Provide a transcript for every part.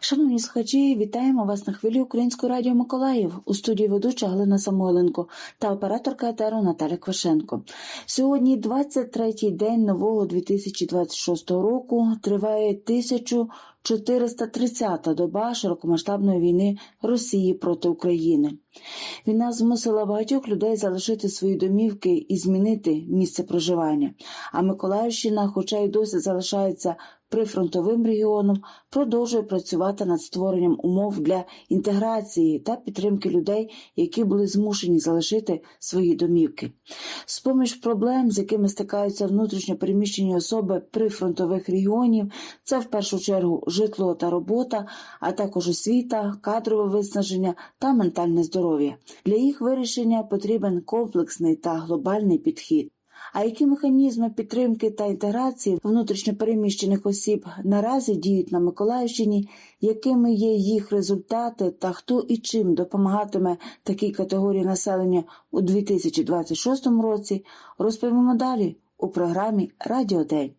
Шановні слухачі, вітаємо вас на хвилі Українського радіо Миколаїв у студії ведуча Галина Самойленко та операторка етеру Наталя Квашенко. Сьогодні 23-й день нового 2026 року. Триває 1430-та доба широкомасштабної війни Росії проти України. Війна змусила багатьох людей залишити свої домівки і змінити місце проживання. А Миколаївщина, хоча й досі залишається прифронтовим регіоном, продовжує працювати над створенням умов для інтеграції та підтримки людей, які були змушені залишити свої домівки. З-поміж проблем, з якими стикаються внутрішньо переміщені особи прифронтових регіонів, це в першу чергу житло та робота, а також освіта, кадрове виснаження та ментальне здоров'я. Для їх вирішення потрібен комплексний та глобальний підхід. А які механізми підтримки та інтеграції внутрішньопереміщених осіб наразі діють на Миколаївщині, якими є їх результати та хто і чим допомагатиме такій категорії населення у 2026 році, розповімо далі у програмі Радіо День.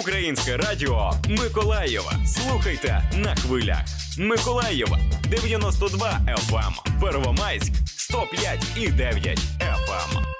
Українське радіо Миколаєва. Слухайте на хвилях. Миколаєва 92 FM, Первомайськ 105 і 9 FM.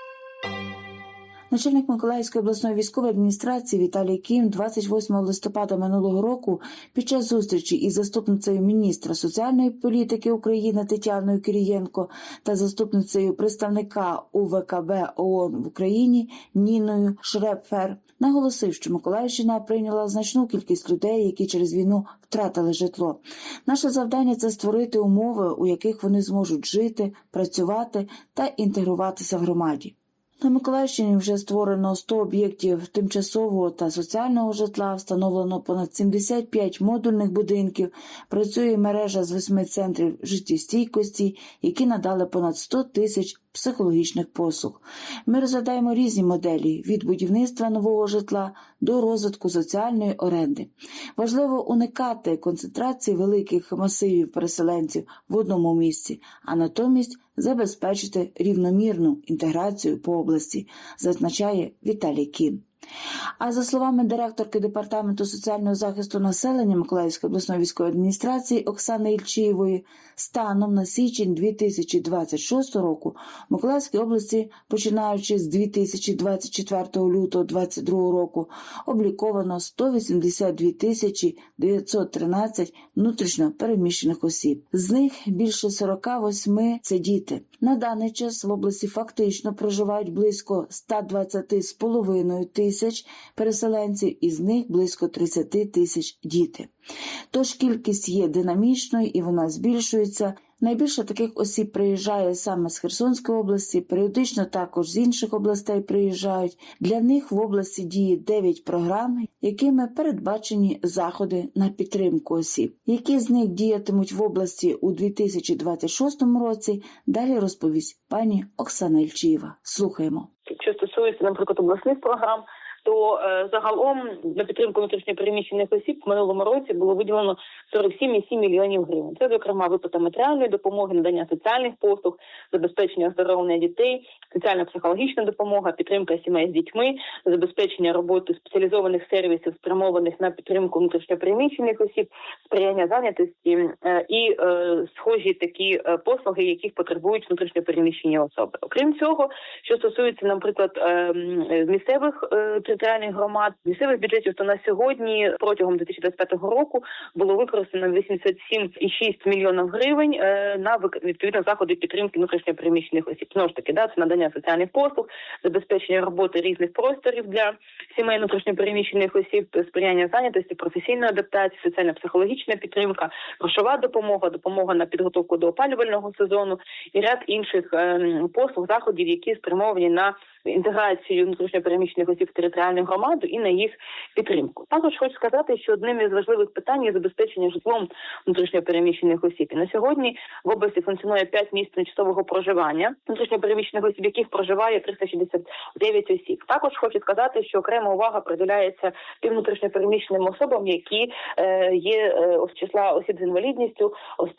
Начальник Миколаївської обласної військової адміністрації Віталій Кім 28 листопада минулого року під час зустрічі із заступницею міністра соціальної політики України Тетяною Кирієнко та заступницею представника УВКБ ООН в Україні Ніною Шрепфер наголосив, що Миколаївщина прийняла значну кількість людей, які через війну втратили житло. Наше завдання це створити умови, у яких вони зможуть жити, працювати та інтегруватися в громаді. На Миколаївщині вже створено 100 об'єктів тимчасового та соціального житла, встановлено понад 75 модульних будинків, працює мережа з восьми центрів життєстійкості, які надали понад 100 тисяч психологічних послуг. Ми розглядаємо різні моделі від будівництва нового житла до розвитку соціальної оренди. Важливо уникати концентрації великих масивів переселенців в одному місці, а натомість забезпечити рівномірну інтеграцію по області, зазначає Віталій Кін. А за словами директорки департаменту соціального захисту населення Миколаївської обласної військової адміністрації Оксани Ільчиєвої, станом на січень 2026 року в Миколаївській області, починаючи з 2024 лютого 2022 року, обліковано 182 тисячі 913 внутрішньо переміщених осіб. З них більше 48 – це діти. На даний час в області фактично проживають близько 120 з половиною тисяч переселенців, із них близько 30 тисяч діти. Тож кількість є динамічною і вона збільшується. Найбільше таких осіб приїжджає саме з Херсонської області, періодично також з інших областей приїжджають. Для них в області діє 9 програм, якими передбачені заходи на підтримку осіб. Які з них діятимуть в області у 2026 році, далі розповість пані Оксана Ільчиєва. Слухаємо. Що стосується, наприклад, обласних програм, то е, загалом на підтримку внутрішньопереміщених осіб в минулому році було виділено 47,7 мільйонів гривень. Це, зокрема, виплата матеріальної допомоги, надання соціальних послуг, забезпечення оздоровлення дітей, соціально-психологічна допомога, підтримка сімей з дітьми, забезпечення роботи спеціалізованих сервісів, спрямованих на підтримку внутрішньопереміщених осіб, сприяння зайнятості е, і е, схожі такі е, послуги, яких потребують внутрішньопереміщені особи. Окрім цього, що стосується, наприклад, е, місцевих е, територіальних громад, місцевих бюджетів, то на сьогодні протягом 2025 року було використано 87,6 мільйонів гривень е, на відповідно заходи підтримки внутрішньопереміщених осіб. Знову ж таки, да, це надання соціальних послуг, забезпечення роботи різних просторів для сімей внутрішньопереміщених осіб, сприяння зайнятості, професійної адаптації, соціально-психологічна підтримка, грошова допомога, допомога на підготовку до опалювального сезону і ряд інших ем, послуг, заходів, які спрямовані на інтеграцію внутрішньопереміщених осіб в територіальну громаду і на їх підтримку. Також хочу сказати, що одним із важливих питань є забезпечення житлом внутрішньопереміщених осіб. І на сьогодні в області функціонує 5 місць тимчасового проживання внутрішньопереміщених осіб, яких проживає 369 осіб. Також хочу сказати, що окрема увага приділяється тим внутрішньопереміщеним особам, які е, є е, з числа осіб з інвалідністю,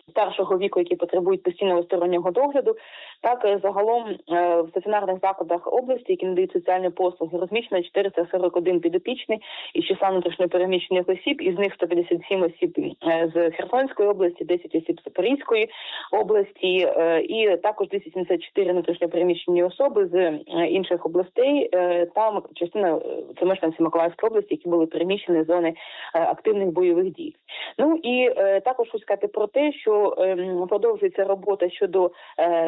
старшого віку, які потребують постійного стороннього догляду. Так е, загалом е, в стаціонарних закладах області області, які надають соціальні послуги, розміщено 441 підопічний із числа внутрішньопереміщених осіб, із них 157 осіб е, з Херсонської області, 10 осіб з Запорізької області, е, і також 274 внутрішньопереміщені особи з е, інших областей. Там частина це мешканці Миколаївської області, які були переміщені з зони активних бойових дій. Ну і також хочу сказати про те, що ем, продовжується робота щодо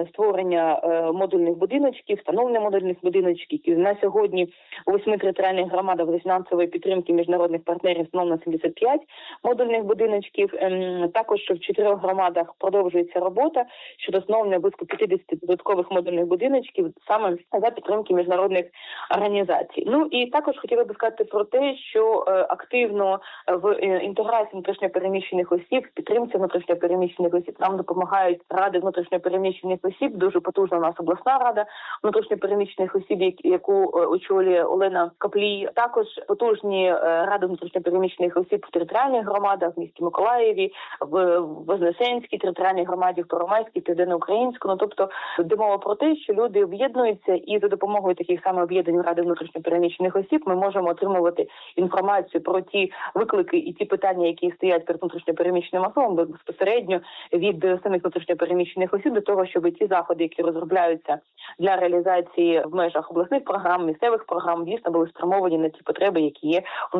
створення модульних будиночків, встановлення модульних будиночків. І на сьогодні восьми територіальних громадах за підтримки міжнародних партнерів встановлено 75 модульних будиночків. Ем, Також в чотирьох громадах продовжується робота щодо встановлення близько 50 додаткових модульних будиночків саме за підтримки міжнародних організацій. Ну і також хотіла би сказати про те, що е, активно в е, інтеграції внутрішньопереміщених осіб, підтримці внутрішньопереміщених осіб нам допомагають ради внутрішньопереміщених осіб. Дуже потужна у нас обласна рада внутрішньопереміщених осіб, як- яку е, очолює Олена Каплій. Також потужні е, ради внутрішньопереміщених осіб в територіальних громадах в місті Миколаєві, в Вознесенській територіальній громаді, в Первомайській, Південноукраїнську. Ну тобто йде мова про те, що люди об'єднуються, і за допомогою таких саме об'єднань ради внутрішньопереміщених осіб ми можемо отримувати інформацію про ті виклики і ті питання, які стоять перед внутрішньопереміщеним особам безпосередньо від самих внутрішньопереміщених осіб до того, щоб ті заходи, які розробляються для реалізації в межах обласних програм, місцевих програм, дійсно були спрямовані на ті потреби, які є у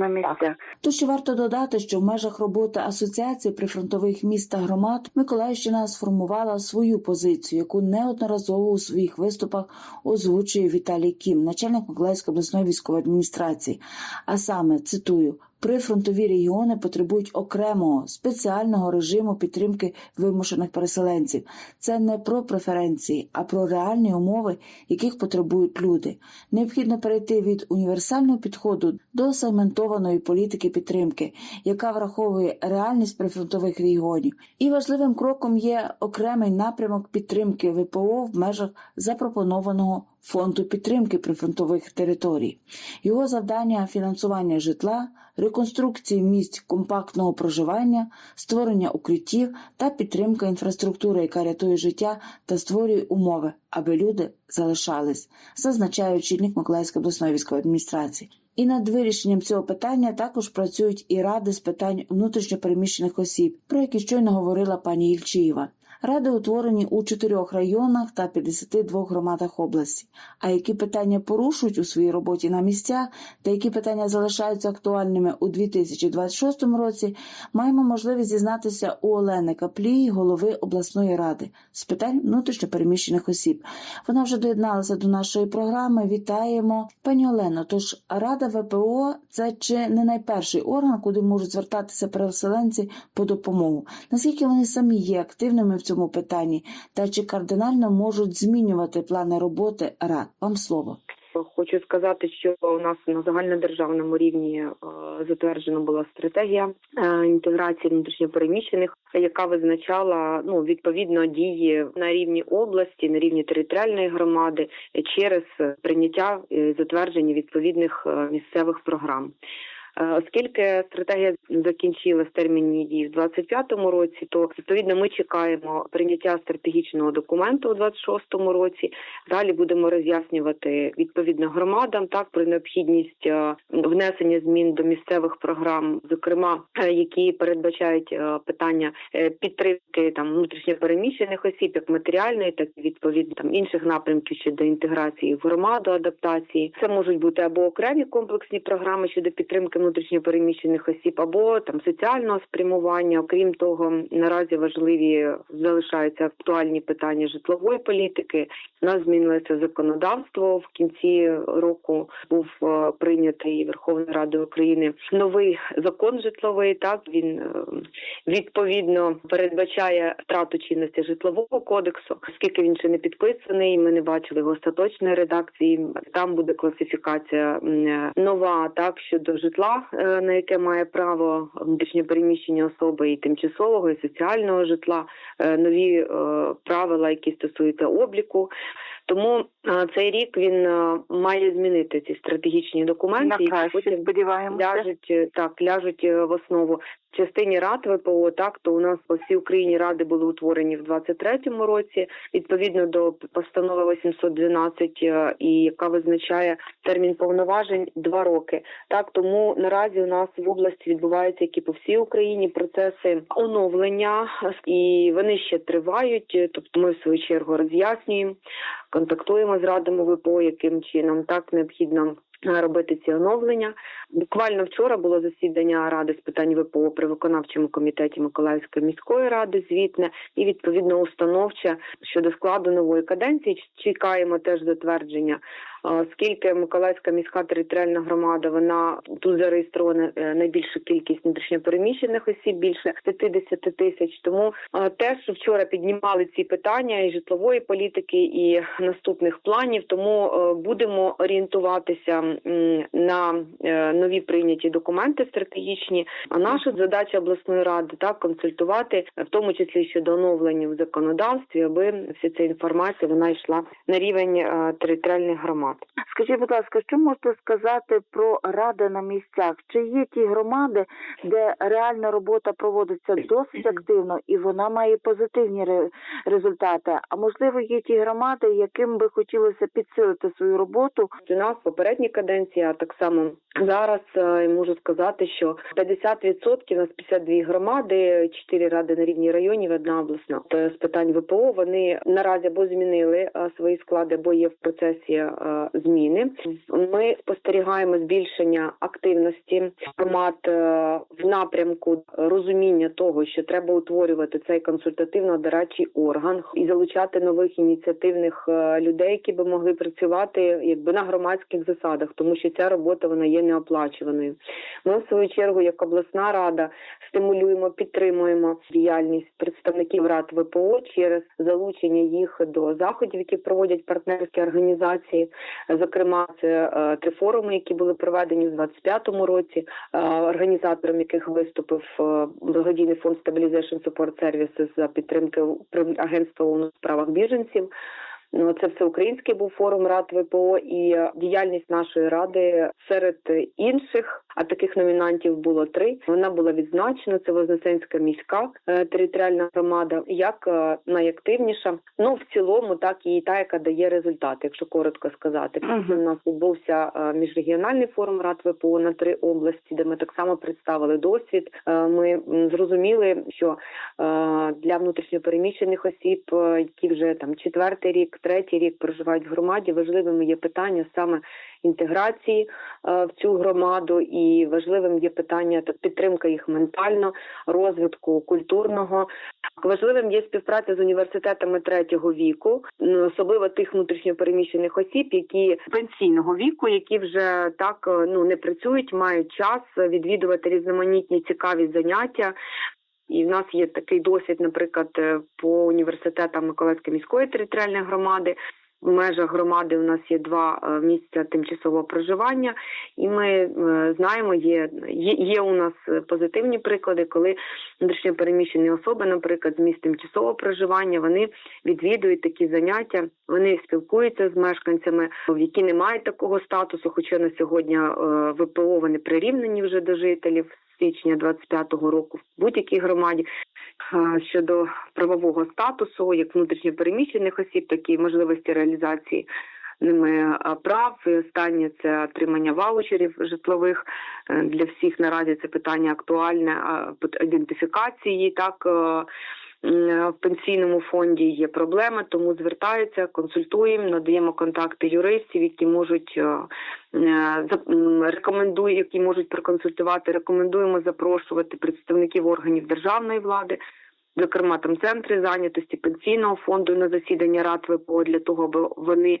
на місцях. То ще варто додати, що в межах роботи асоціації прифронтових міст та громад Миколаївщина сформувала свою позицію, яку неодноразово у своїх виступах озвучує Віталій Кім, начальник Миколаївської обласної військової адміністрації. А саме цитую. Прифронтові регіони потребують окремого спеціального режиму підтримки вимушених переселенців. Це не про преференції, а про реальні умови, яких потребують люди. Необхідно перейти від універсального підходу до сегментованої політики підтримки, яка враховує реальність прифронтових регіонів. І важливим кроком є окремий напрямок підтримки ВПО в межах запропонованого фонду підтримки прифронтових територій. Його завдання фінансування житла, реконструкції місць компактного проживання, створення укриттів та підтримка інфраструктури, яка рятує життя та створює умови, аби люди залишались, зазначає очільник Миколаївської обласної військової адміністрації. І над вирішенням цього питання також працюють і ради з питань внутрішньопереміщених осіб, про які щойно говорила пані Ільчиєва. Ради утворені у чотирьох районах та 52 громадах області. А які питання порушують у своїй роботі на місцях та які питання залишаються актуальними у 2026 році, маємо можливість дізнатися у Олени Каплій, голови обласної ради з питань внутрішньопереміщених осіб. Вона вже доєдналася до нашої програми. Вітаємо, пані Олено. Тож Рада ВПО це чи не найперший орган, куди можуть звертатися переселенці по допомогу? Наскільки вони самі є активними в цьому питанні, та чи кардинально можуть змінювати плани роботи рад? Вам слово. Хочу сказати, що у нас на загальнодержавному рівні е, затверджена була стратегія е, інтеграції внутрішньопереміщених, яка визначала ну відповідно дії на рівні області, на рівні територіальної громади через прийняття затвердження відповідних е, місцевих програм. Оскільки стратегія закінчилась термін її дії в 25-му році, то відповідно ми чекаємо прийняття стратегічного документу у 26-му році. Далі будемо роз'яснювати відповідно громадам так про необхідність е, внесення змін до місцевих програм, зокрема е, які передбачають е, питання підтримки там внутрішньопереміщених осіб, як матеріальної, так і відповідно там інших напрямків щодо інтеграції в громаду, адаптації. Це можуть бути або окремі комплексні програми щодо підтримки внутрішньопереміщених осіб, або там соціального спрямування. Окрім того, наразі важливі залишаються актуальні питання житлової політики. У нас змінилося законодавство в кінці року. Був е, прийнятий Верховною Радою України новий закон житловий. Так він е, відповідно передбачає втрату чинності житлового кодексу, оскільки він ще не підписаний. Ми не бачили його остаточної редакції. Там буде класифікація е, нова так щодо житла, е, на яке має право внутрішньопереміщені особи і тимчасового і соціального житла, е, нові е, правила, які стосуються обліку. Тому цей рік він має змінити ці стратегічні документи, На які потім сподіваємося. ляжуть е, так, ляжуть е, в основу. В частині рад ВПО, так то у нас по всій Україні ради були утворені в 23-му році, відповідно до постанови 812, е, і яка визначає термін повноважень два роки. Так тому наразі у нас в області відбуваються як і по всій Україні процеси оновлення, і вони ще тривають. Тобто, ми в свою чергу роз'яснюємо, контактуємо з радами ВПО, яким чином так необхідно. е, Робити ці оновлення буквально вчора було засідання ради з питань ВПО при виконавчому комітеті Миколаївської міської ради, звітне і відповідно установче щодо складу нової каденції. Чекаємо теж затвердження. Е, Оскільки Миколаївська міська територіальна громада вона тут зареєстрована е, найбільша кількість внутрішньопереміщених осіб, більше 50 тисяч. Тому е, теж вчора піднімали ці питання і житлової політики, і наступних планів. Тому будемо орієнтуватися на нові прийняті документи стратегічні. А наша задача обласної ради так консультувати, в тому числі щодо оновлення в законодавстві, аби вся ця інформація вона йшла на рівень територіальних громад. Скажіть, будь ласка, що можете сказати про ради на місцях? Чи є ті громади, де реальна робота проводиться досить активно і вона має позитивні ре- результати? А можливо, є ті громади, яким би хотілося підсилити свою роботу? У нас попередні каденції, а так само зараз е, можу сказати, що 50% у нас 52 громади, 4 ради на рівні районів, одна обласна. От, З питань ВПО вони наразі або змінили е, свої склади, або є в процесі е, зміни. Ми спостерігаємо збільшення активності громад е, в напрямку розуміння того, що треба утворювати цей консультативно-дорадчий орган і залучати нових ініціативних е, людей, які би могли працювати якби на громадських засадах, тому що ця робота вона є неоплачуваною. Ми в свою чергу, як обласна рада, стимулюємо, підтримуємо діяльність представників рад ВПО через залучення їх до заходів, які проводять партнерські організації. Зокрема, це е, три форуми, які були проведені в 25-му році, е, організатором яких виступив е, благодійний фонд Stabilization Support Services за підтримки агентства ООН у справах біженців. Ну, це всеукраїнський був форум рад ВПО і е, діяльність нашої ради серед інших, а таких номінантів було три. Вона була відзначена. Це Вознесенська міська е, територіальна громада, як е, найактивніша. Ну в цілому, так і та, яка дає результати, якщо коротко сказати. Мгм. У нас відбувся міжрегіональний форум рад ВПО на три області, де ми так само представили досвід. Ми зрозуміли, що для внутрішньопереміщених осіб, які вже там четвертий рік, третій рік проживають в громаді, важливими є питання саме інтеграції е, в цю громаду, і важливим є питання та підтримка їх ментально, розвитку культурного. Важливим є співпраця з університетами третього віку, особливо тих внутрішньопереміщених осіб, які пенсійного віку, які вже так е, ну не працюють, мають час відвідувати різноманітні цікаві заняття. І в нас є такий досвід, наприклад, е, по університетам Миколаївської міської територіальної громади. В межах громади у нас є два е, місця тимчасового проживання, і ми е, знаємо, є, є, у нас позитивні приклади, коли внутрішньопереміщені особи, наприклад, з місць тимчасового проживання, вони відвідують такі заняття, вони спілкуються з мешканцями, які не мають такого статусу, хоча на сьогодні ВПО вони прирівнені вже до жителів січня 25-го року в будь-якій громаді. Е, Щодо правового статусу, як внутрішньопереміщених осіб, так і можливості реалізації ними е, прав. І останнє це отримання ваучерів житлових Е, для всіх. Наразі це питання актуальне ідентифікації. Так в пенсійному фонді є проблеми, тому звертаються, консультуємо, надаємо контакти юристів, які можуть е, е, рекомендують, які можуть проконсультувати. Рекомендуємо запрошувати представників органів державної влади. Зокрема, там центри зайнятості пенсійного фонду на засідання рад ВПО для того, аби вони е,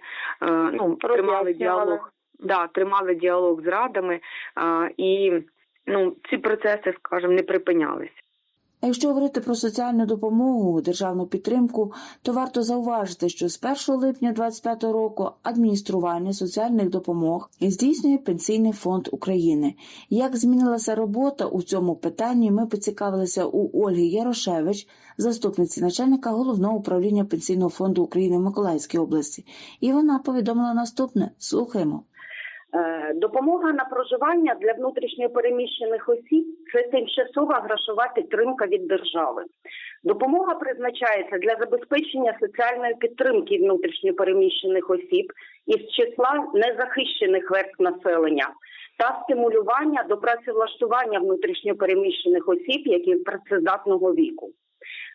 ну тримали діалог. Да, тримали діалог з радами а, і ну ці процеси, скажімо, не припинялися. Якщо говорити про соціальну допомогу, державну підтримку, то варто зауважити, що з 1 липня 2025 року адміністрування соціальних допомог здійснює Пенсійний фонд України. Як змінилася робота у цьому питанні, ми поцікавилися у Ольги Ярошевич, заступниці начальника головного управління Пенсійного фонду України в Миколаївській області, і вона повідомила наступне: слухаємо. Е, Допомога на проживання для внутрішньопереміщених осіб це тимчасова грошова підтримка від держави. Допомога призначається для забезпечення соціальної підтримки внутрішньопереміщених осіб із числа незахищених верств населення та стимулювання до працевлаштування внутрішньопереміщених осіб, які працездатного віку.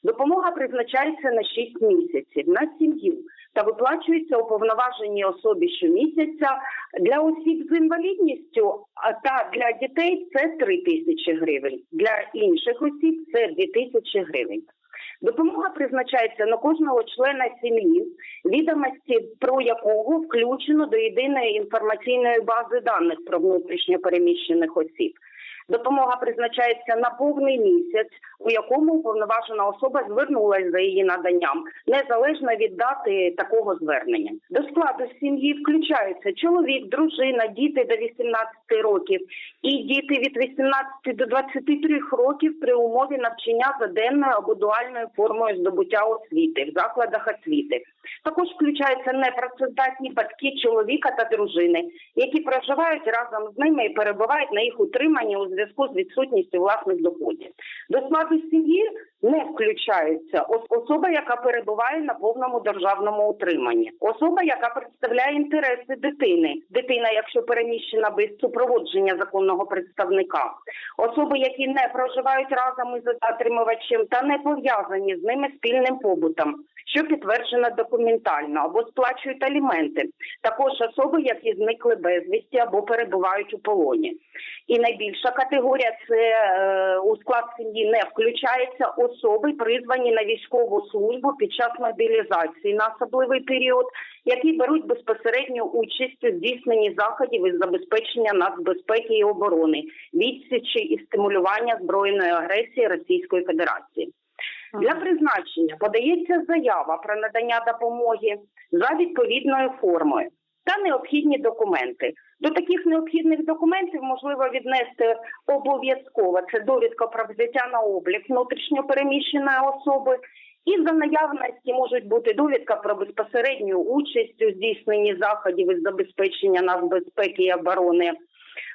Допомога призначається на 6 місяців на сім'ю та виплачується уповноваженій особі щомісяця для осіб з інвалідністю та для дітей це 3 тисячі гривень. Для інших осіб це 2 тисячі гривень. Допомога призначається на кожного члена сім'ї, відомості про якого включено до єдиної інформаційної бази даних про внутрішньо переміщених осіб. Допомога призначається на повний місяць, у якому уповноважена особа звернулася за її наданням, незалежно від дати такого звернення. До складу сім'ї включаються чоловік, дружина, діти до 18 років і діти від 18 до 23 років при умові навчання за денною або дуальною формою здобуття освіти в закладах освіти. Також включаються непрацездатні батьки чоловіка та дружини, які проживають разом з ними і перебувають на їх утриманні у зв'язку з відсутністю власних доходів. До складу сім'ї не включаються особа, яка перебуває на повному державному утриманні, особа, яка представляє інтереси дитини, дитина, якщо переміщена без супроводження законного представника, особи, які не проживають разом із отримувачем та не пов'язані з ними спільним побутом, що підтверджено документально або сплачують аліменти, також особи, які зникли безвісті або перебувають у полоні. І найбільша категорія це е, у склад сім'ї не включається особи, призвані на військову службу під час мобілізації. На особливий період, які беруть безпосередню участь у здійсненні заходів із забезпечення нацбезпеки і оборони, відсічі і стимулювання збройної агресії Російської Федерації. Для призначення подається заява про надання допомоги за відповідною формою та необхідні документи. До таких необхідних документів можливо віднести обов'язково це довідка про взяття на облік внутрішньопереміщеної особи. І за наявності можуть бути довідка про безпосередню участь у здійсненні заходів із забезпечення нацбезпеки і оборони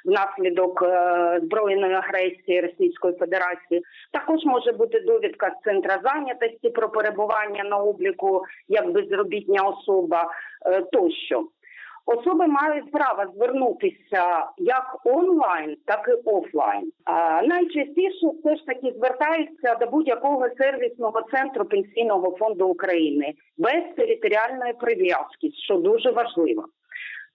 внаслідок е, збройної агресії Російської Федерації. Також може бути довідка з центра зайнятості про перебування на обліку як безробітня особа е, тощо. Особи мають право звернутися як онлайн, так і офлайн. А найчастіше все ж таки звертаються до будь-якого сервісного центру пенсійного фонду України без територіальної прив'язки, що дуже важливо.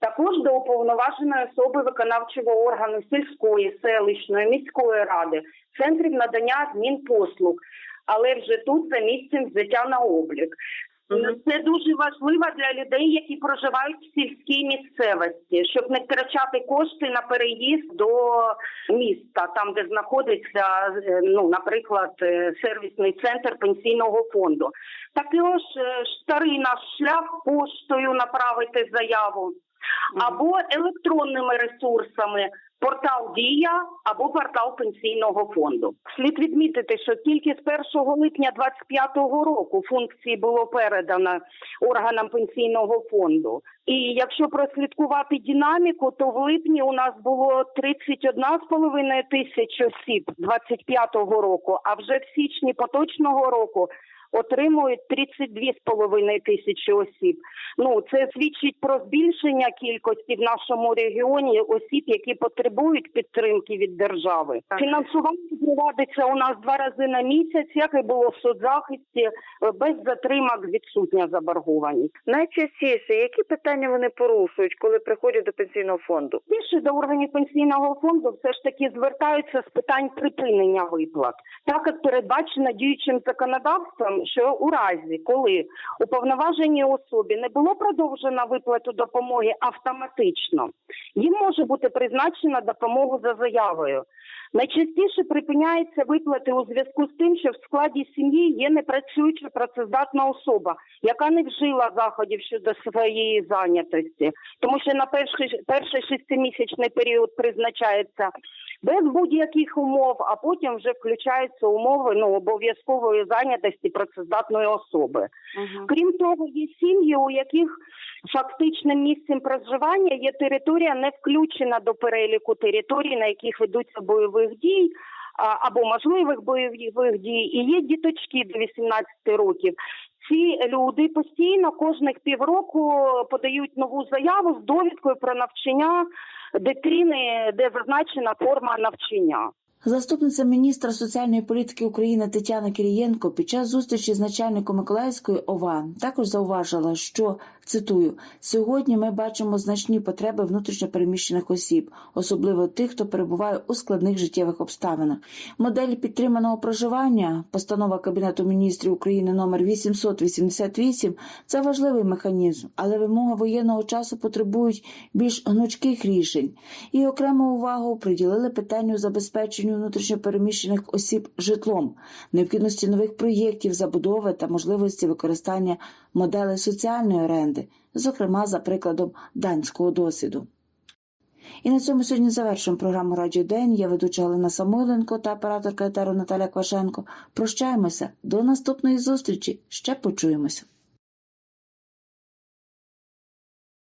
Також до уповноваженої особи виконавчого органу сільської, селищної, міської ради, центрів надання змін послуг, але вже тут за місцем взяття на облік. Це дуже важливо для людей, які проживають в сільській місцевості, щоб не втрачати кошти на переїзд до міста, там де знаходиться, е, ну наприклад, е, сервісний центр пенсійного фонду. Також е, старий наш шлях поштою направити заяву або електронними ресурсами. Портал Дія або портал пенсійного фонду. Слід відмітити, що тільки з 1 липня 2025 року функції було передано органам пенсійного фонду. І якщо прослідкувати динаміку, то в липні у нас було 31,5 тисяч осіб 2025 року, а вже в січні поточного року отримують 32,5 тисячі осіб. Ну це свідчить про збільшення кількості в нашому регіоні осіб, які потребують підтримки від держави. Фінансування проводиться у нас два рази на місяць, як і було в соцзахисті, е, без затримок відсутня заборгованість. Найчастіше, які питання вони порушують, коли приходять до пенсійного фонду? Більше до органів пенсійного фонду все ж таки звертаються з питань припинення виплат, так як передбачено діючим законодавством, що у разі, коли уповноваженій особі не було продовжено виплату допомоги автоматично, їм може бути призначена допомога за заявою. Найчастіше припиняються виплати у зв'язку з тим, що в складі сім'ї є непрацююча працездатна особа, яка не вжила заходів щодо своєї зайнятості, тому що на перший перший шестимісячний період призначається без будь-яких умов, а потім вже включаються умови ну обов'язкової зайнятості працездатної особи. Крім того, є сім'ї, у яких фактичним місцем проживання є територія, не включена до переліку територій, на яких ведуться бойових дій. Або можливих бойових дій, і є діточки до 18 років. Ці люди постійно кожних півроку подають нову заяву з довідкою про навчання дитини, де зазначена форма навчання. Заступниця міністра соціальної політики України Тетяна Кирієнко під час зустрічі з начальником Миколаївської ОВА також зауважила, що цитую: сьогодні ми бачимо значні потреби внутрішньопереміщених осіб, особливо тих, хто перебуває у складних життєвих обставинах. Модель підтриманого проживання, постанова Кабінету міністрів України номер 888 – це важливий механізм, але вимоги воєнного часу потребують більш гнучких рішень. І окрему увагу приділили питанню забезпеченню внутрішньопереміщених осіб житлом, необхідності нових проєктів забудови та можливості використання моделей соціальної оренди, зокрема за прикладом данського досвіду. І на цьому сьогодні завершуємо програму Радіо День. Я ведуча Галина Самойленко та операторка етеру Наталя Квашенко. Прощаємося до наступної зустрічі. Ще почуємося.